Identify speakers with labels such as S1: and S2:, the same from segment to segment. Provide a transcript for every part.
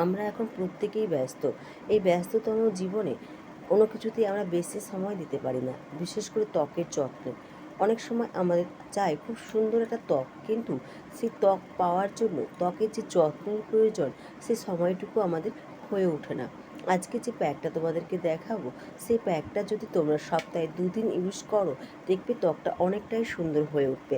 S1: আমরা এখন প্রত্যেকেই ব্যস্ত। এই ব্যস্ততম জীবনে কোনো কিছুতেই আমরা বেশি সময় দিতে পারি না, বিশেষ করে ত্বকের যত্নে। অনেক সময় আমাদের চাই খুব সুন্দর একটা ত্বক, কিন্তু সেই ত্বক পাওয়ার জন্য ত্বকের যে যত্নের প্রয়োজন, সেই সময়টুকু আমাদের হয়ে ওঠে না। আজকে যে প্যাকটা তোমাদেরকে দেখাবো, সেই প্যাকটা যদি তোমরা সপ্তাহে দুদিন ইউজ করো, দেখবে ত্বকটা অনেকটাই সুন্দর হয়ে উঠবে।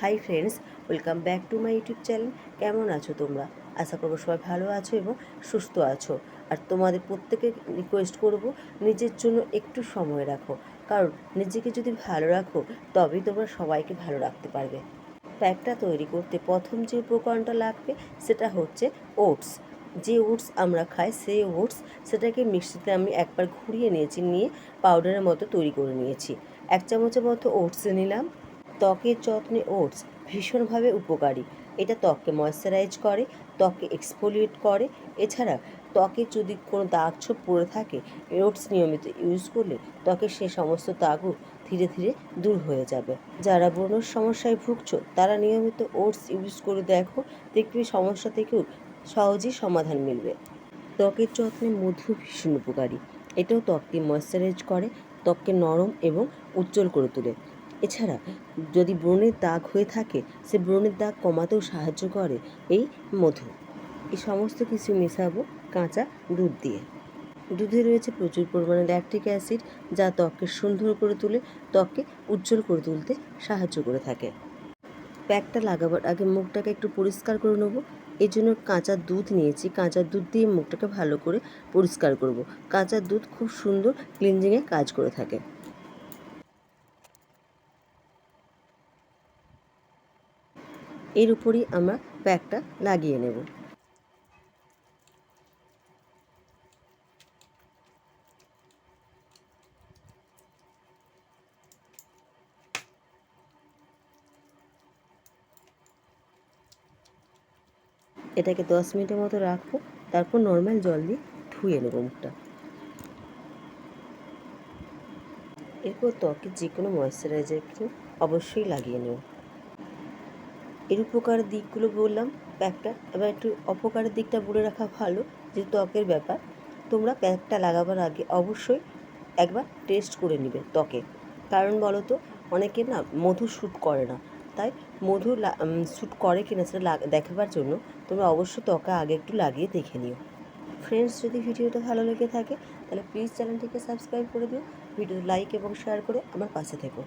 S1: Hi friends, welcome back to my YouTube channel. কেমন আছো তোমরা? আশা করব সবাই ভালো আছো এবং সুস্থ আছো। আর তোমাদের প্রত্যেকে রিকোয়েস্ট করব নিজের জন্য একটু সময় রাখো। কারণ নিজেকে যদি ভালো রাখো, তবেই তোমরা সবাইকে ভালো রাখতে পারবে। প্যাকটা তৈরি করতে প্রথম যে উপকরণটা লাগবে, সেটা হচ্ছে ওটস। যে ওটস আমরা খাই, সেই ওটস সেটাকে মিক্সিতে আমি একবার ঘুরিয়ে নিয়েছি, নিয়ে পাউডারের মতো তৈরি করে নিয়েছি। এক চামচের মতো ওটস নিলাম। ত্বকের যত্নে ওটস ভীষণভাবে উপকারী। এটা ত্বককে ময়শ্চারাইজ করে ত্বককে এক্সফোলিয়েট করে। এছাড়া ত্বকে যদি কোনো দাগ ছোপ পড়ে থাকে ওটস নিয়মিত ইউজ করলে ত্বকের সে সমস্ত দাগও ধীরে ধীরে দূর হয়ে যাবে। যারা ব্রণর সমস্যায় ভুগছো, তারা নিয়মিত ওটস ইউজ করে দেখো। দেখবে সমস্যা থেকেও সহজেই সমাধান মিলবে। ত্বকের যত্নে মধু ভীষণ উপকারী। এটাও ত্বককে ময়শ্চারাইজ করে, ত্বককে নরম এবং উজ্জ্বল করে তোলে। এছাড়া যদি ব্রণের দাগ হয়ে থাকে, সে ব্রণের দাগ কমাতেও সাহায্য করে এই মধু। এই সমস্ত কিছু মেশাবো কাঁচা দুধ দিয়ে। দুধে রয়েছে প্রচুর পরিমাণে ল্যাকটিক অ্যাসিড যা ত্বককে সুন্দর করে তুলে, ত্বককে উজ্জ্বল করে তুলতে সাহায্য করে থাকে। প্যাকটা লাগাবার আগে মুখটাকে একটু পরিষ্কার করে নেব। এই জন্য কাঁচা দুধ নিয়েছি। কাঁচা দুধ দিয়ে মুখটাকে ভালো করে পরিষ্কার করব। কাঁচা দুধ খুব সুন্দর ক্লিনজিংয়ে কাজ করে থাকে। এর উপরই আমরা প্যাকটা লাগিয়ে নেব। এটাকে দশ মিনিটের মতো রাখব, তারপর নর্মাল জল দিয়ে ধুয়ে নেব মুখটা। এরপর ত্বকে যে কোনো ময়শ্চারাইজার ক্রিম অবশ্যই লাগিয়ে নেব। এর উপকার দিকগুলো বললাম প্যাকটা এবার একটু অপকারের দিকটা বলে রাখা ভালো, যে ত্বকের ব্যাপার। তোমরা প্যাকটা লাগাবার আগে অবশ্যই একবার টেস্ট করে নেবে ত্বকে। কারণ বলো তো অনেকে না মধু শ্যুট করে না। তাই মধু শ্যুট করে কিনা সেটা দেখাবার জন্য তোমরা অবশ্যই ত্বকে আগে একটু লাগিয়ে দেখে নিও। ফ্রেন্ডস যদি ভিডিওটা ভালো লেগে থাকে, তাহলে প্লিজ চ্যানেলটিকে সাবস্ক্রাইব করে দিও। ভিডিও লাইক এবং শেয়ার করে আমার পাশে থেকো।